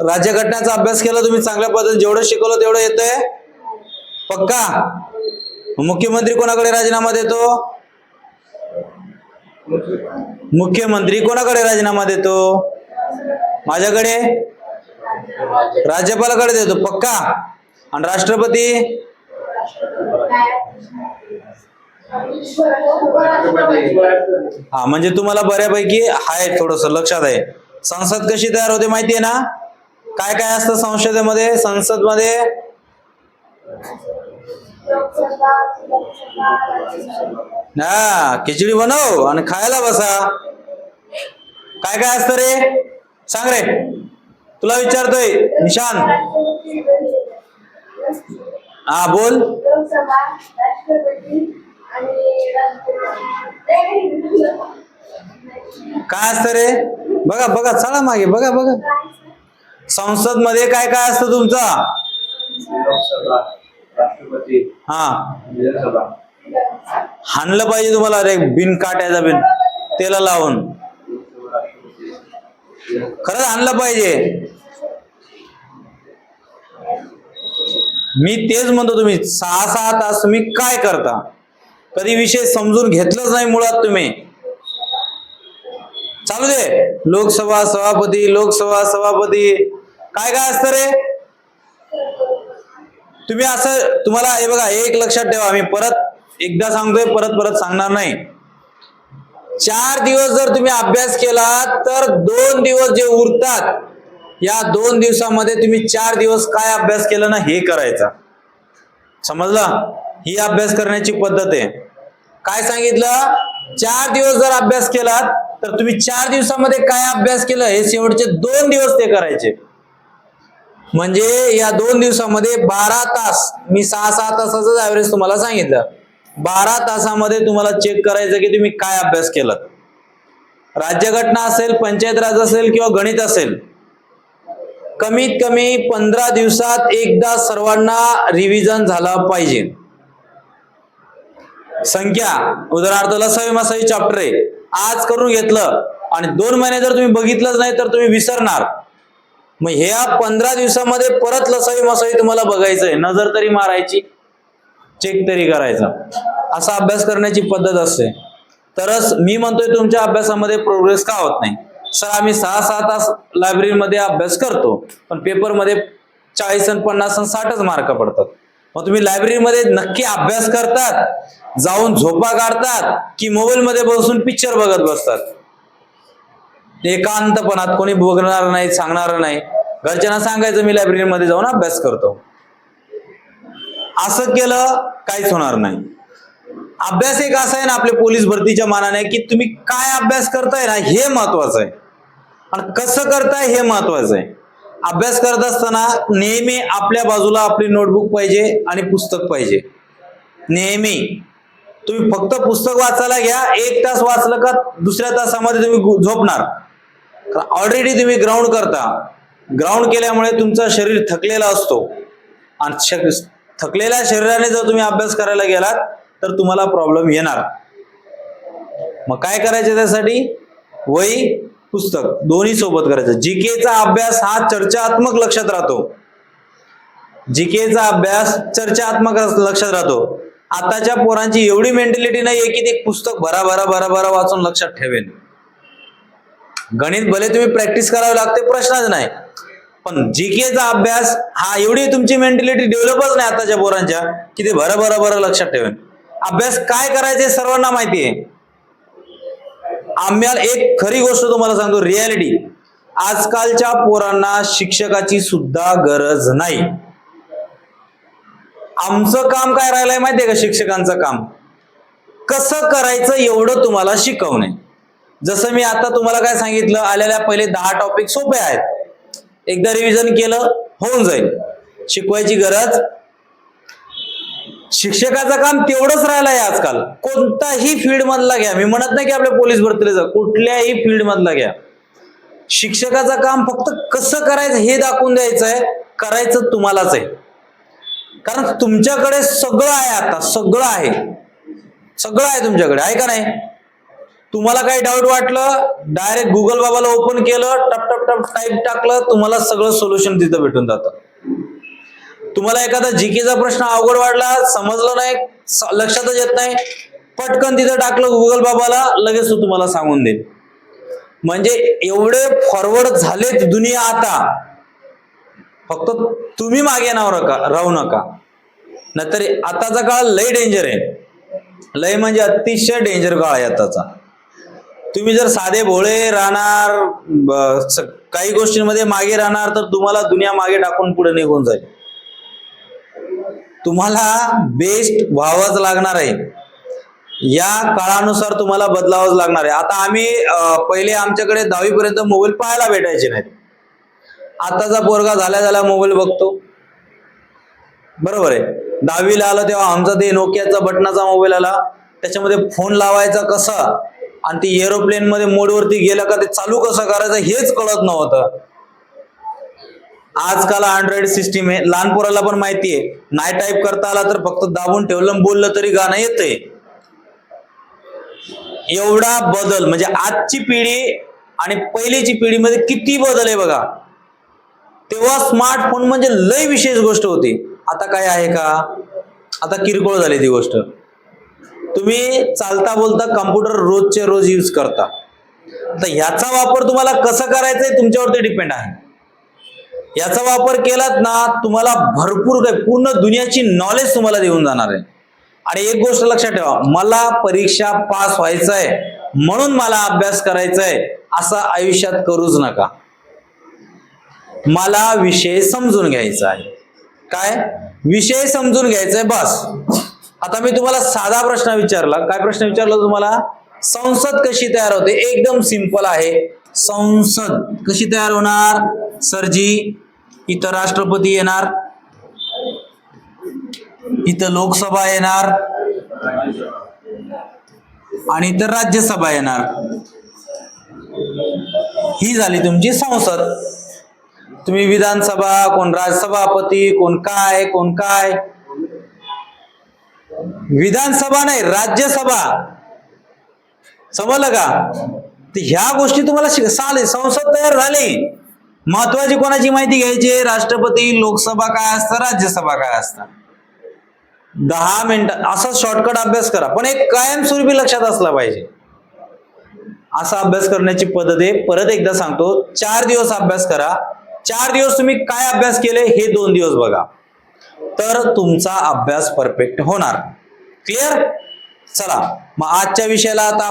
राज्यघटनेचा अभ्यास केला तुम्ही चांगल्या पद्धतीने जेवढं शिकवलं तेवढं येतंय? पक्का? मुख्यमंत्री कोणाकडे राजीनामा देतो? मुख्यमंत्री कोणाकडे राजीनामा देतो? माझ्याकडे? राज्यपालाकडे देतो पक्का? आणि राष्ट्रपती? हा म्हणजे तुम्हाला बऱ्यापैकी आहे थोडस लक्षात आहे. संसद कशी तयार होते माहितीये ना? काय काय असतं संसदेमध्ये? संसदमध्ये हा खिचडी बनव आणि खायला बसा. काय काय असतं रे? सांग रे. तुला विचारतोय निशान. हा बोल. काय असतं रे? बघा बघा चला मागे बघा बघा. संसदमध्ये काय काय असतं तुमचं? हा. हाणलं पाहिजे तुम्हाला रे बिन काट्याचा बिन. तेला लावून. खरंच आणलं पाहिजे. मी तेच म्हणतो तुम्ही सहा सहा तास तुम्ही काय करता? कधी विषय समजून घेतलंच नाही मुळात तुम्ही. चालू दे. लोकसभा सभापती लोकसभा सभापती. काय काय असतं रे? तुम्ही असं तुम्हाला हे बघा एक लक्षात ठेवा. मी परत एकदा सांगतोय परत परत सांगणार नाही. चार दिवस जर तुम्ही अभ्यास केला तर दोन दिवस जे उरतात या दोन दिवसामध्ये तुम्ही चार दिवस काय अभ्यास केला ना हे करायचा. समजलं? ही अभ्यास करण्याची पद्धत आहे. काय सांगितलं? चार दिवस जर अभ्यास केलात तर तुम्ही चार दिवसामध्ये काय अभ्यास केलं? हे शेवटचे दोन दिवस ते करायचे. म्हणजे या दोन दिवसामध्ये बारा तास मी सहा सहा तासाचं ऍव्हरेज तुम्हाला सांगितलं. बारा तासामध्ये तुम्हाला चेक करायचं की तुम्ही काय अभ्यास केलात राज्यघटना असेल पंचायत राज असेल किंवा गणित असेल कमीत कमी पंधरा दिवसात एकदा सर्वांना रिव्हिजन झालं पाहिजे. संख्या उदाहरणार्थ लसावी मसावी चॅप्टर आहे. आज करून घेतलं. आणि दोन महिने जर तुम्ही बघितलंच नाही तर तुम्ही विसरणार. मग ह्या पंधरा दिवसामध्ये परत लसावी मसावी तुम्हाला बघायचंय. नजर तरी मारायची चेक तरी करायचा. असा अभ्यास करण्याची पद्धत असते. तरच मी म्हणतोय तुमच्या अभ्यासामध्ये प्रोग्रेस का होत नाही. सर आम्ही सहा सहा तास लायब्ररीमध्ये अभ्यास करतो पण पेपरमध्ये चाळीस आणि पन्नास आणि साठच मार्क पडतात. मग तुम्ही लायब्ररीमध्ये नक्की अभ्यास करतात जाऊन झोपा काढतात की मोबाईल मध्ये बसून पिक्चर बघत बसतात. एकांतपणात कोणी बघणार नाही सांगणार नाही. घरच्यांना सांगायचं मी लायब्ररीमध्ये जाऊन अभ्यास करतो. असं केलं काहीच होणार नाही. अभ्यास एक असा आहे ना आपल्या पोलीस भरतीच्या मानाने की तुम्ही काय अभ्यास करताय ना हे महत्वाचं आहे. आणि कसं करताय हे महत्वाचं आहे. अभ्यास करत असताना नेहमी आपल्या बाजूला आपली नोटबुक पाहिजे आणि पुस्तक पाहिजे. नेहमी. तुम्ही फक्त पुस्तक वाचायला घ्या एक तास वाचलं का दुसऱ्या तासामध्ये तुम्ही झोपणार. ऑलरेडी तुम्ही ग्राउंड करता. ग्राउंड केल्यामुळे तुमचं शरीर थकलेला असतो. आणि थकलेल्या शरीराने जर तुम्ही अभ्यास करायला गेलात तर तुम्हाला प्रॉब्लेम येणार. मग काय करायचं त्यासाठी? वही पुस्तक. दोन्ही सोबत करायचं. जीकेचा अभ्यास हा चर्चात्मक लक्षात राहतो. जीकेचा अभ्यास चर्चात्मक लक्षात राहतो. आताच्या पोरांची एवढी मेंटॅलिटी नाहीये की ते पुस्तक भरा भरा भरा भरा वाचून लक्षात ठेवेल गणित भले तुम्ही प्रॅक्टिस करावी लागते प्रश्नच नाही. पण जीकेचा अभ्यास हा एवढी तुमची मेंटॅलिटी डेव्हलपच नाही आताच्या पोरांच्या की ते भरा भरा भरा लक्षात ठेवेल अभ्यास काय करायचे सर्वांना माहिती आहे. आम्हाला एक खरी गोष्ट तुम्हाला सांगतो रियालिटी आजकालच्या पोरांना शिक्षकाची सुद्धा गरज नाही. आमचं काम काय राहिलंय माहितीये का? शिक्षकांचं काम. कसं करायचं एवढं तुम्हाला शिकवणे. जसं मी आता तुम्हाला काय सांगितलं आलेल्या पहिले दहा टॉपिक सोपे आहेत. एकदा रिव्हिजन केलं होऊन जाईल. शिकवायची गरज? शिक्षकाचं काम तेवढंच राहिलं आहे आजकाल. कोणताही फील्ड मधला घ्या. मी म्हणत नाही की आपल्या पोलीस भरतीला जा. कुठल्याही फील्ड मधला घ्या. शिक्षकाचं काम फक्त कसं करायचं हे दाखवून द्यायचं आहे करायचं तुम्हालाच आहे. कारण तुमच्याकडे सगळं आहे आता सगळं आहे. सगळं आहे तुमच्याकडे आहे का नाही? तुम्हाला काही डाऊट वाटलं डायरेक्ट गुगल बाबाला ओपन केलं टप टप टप टाईप टाकलं तुम्हाला सगळं सोल्युशन तिथं भेटून जातं. तुम्हाला एखादा जीकेचा प्रश्न अवघड वाटला समजलं नाही लक्षातच येत नाही पटकन तिथं टाकलं गुगल बाबाला लगेच तो तुम्हाला सांगून देईल. म्हणजे एवढे फॉरवर्ड झालेत दुनिया आता. फक्त तुम्ही मागे नाव नका राहू नका. नाहीतर आताचा काळ लय डेंजर आहे. लय म्हणजे अतिशय डेंजर काळ आहे आताचा. तुम्ही जर साधे भोळे राहणार ब- स- काही गोष्टींमध्ये मागे राहणार तर तुम्हाला दुनिया मागे टाकून पुढे निघून जाईल. तुम्हाला बेस्ट व्हावंच लागणार आहे. या काळानुसार तुम्हाला बदलावंच लागणार आहे. आता आम्ही पहिले आमच्याकडे दहावीपर्यंत मोबाईल पाहायला भेटायचे नाहीत. आताचा पोरगा झाल्या झाला मोबाईल बघतो. बरोबर आहे. दहावीला आलं तेव्हा आमचा ते नोकियाचा बटनाचा मोबाईल आला. त्याच्यामध्ये फोन लावायचा कसा? आणि ती एरोप्लेन मध्ये मोडवरती गेला का ते चालू कसं करायचं हेच कळत नव्हतं. आजकाल अँड्रॉइड सिस्टीम आहे. लहान पोराला पण माहिती आहे. नाही टाईप करता आला तर फक्त दाबून ठेवलं बोललं तरी गाणं येतंय. एवढा बदल. म्हणजे आजची पिढी आणि पहिलीची पिढीमध्ये किती बदल आहे बघा. तेव्हा स्मार्टफोन म्हणजे लय विशेष गोष्ट होती. आता काय आहे का? आता किरकोळ झाली ती गोष्ट. तुम्ही चालता बोलता कम्प्युटर रोजचे रोज यूज करता. तर ह्याचा वापर तुम्हाला कसा करायचा आहे तुमच्यावरती डिपेंड आहे. याचा वापर केलात ना तुम्हाला भरपूर काही पूर्ण दुनियाची नॉलेज तुम्हाला देऊन जाणार आहे. आणि एक गोष्ट लक्षात ठेवा मला परीक्षा पास व्हायचं आहे म्हणून मला अभ्यास करायचा आहे असं आयुष्यात करूच नका. मला विषय समजून घ्यायचा आहे. काय? विषय समजून घ्यायचा आहे बस. आता मी तुम्हाला साधा प्रश्न विचारला. काय प्रश्न विचारला तुम्हाला? संसद कशी तयार होते? एकदम सिंपल आहे. संसद कशी तयार होणार? सरजी इथं राष्ट्रपती येणार. इथं लोकसभा येणार. आणि इथं राज्यसभा येणार. ही झाली तुमची संसद. तुम्ही विधानसभा कोण राज्यसभापती कोण काय कोण काय? विधानसभा नाही राज्यसभा. समजलं का? तर ह्या गोष्टी तुम्हाला चालेल संसद तयार झाली. महत्वाची कोणाची माहिती घ्यायची? राष्ट्रपती लोकसभा काय असतं राज्यसभा काय असतं? दहा मिनिटं असा शॉर्टकट अभ्यास करा. पण एक कायमस्वरूपी लक्षात असला पाहिजे. असा अभ्यास करण्याची पद्धत आहे. परत एकदा सांगतो चार दिवस अभ्यास करा. चार दिवस तुम्ही काय अभ्यास केले हे दोन दिवस बघा. तर तुमचा अभ्यास परफेक्ट होणार. क्लिअर चला. मग आजच्या विषयाला आता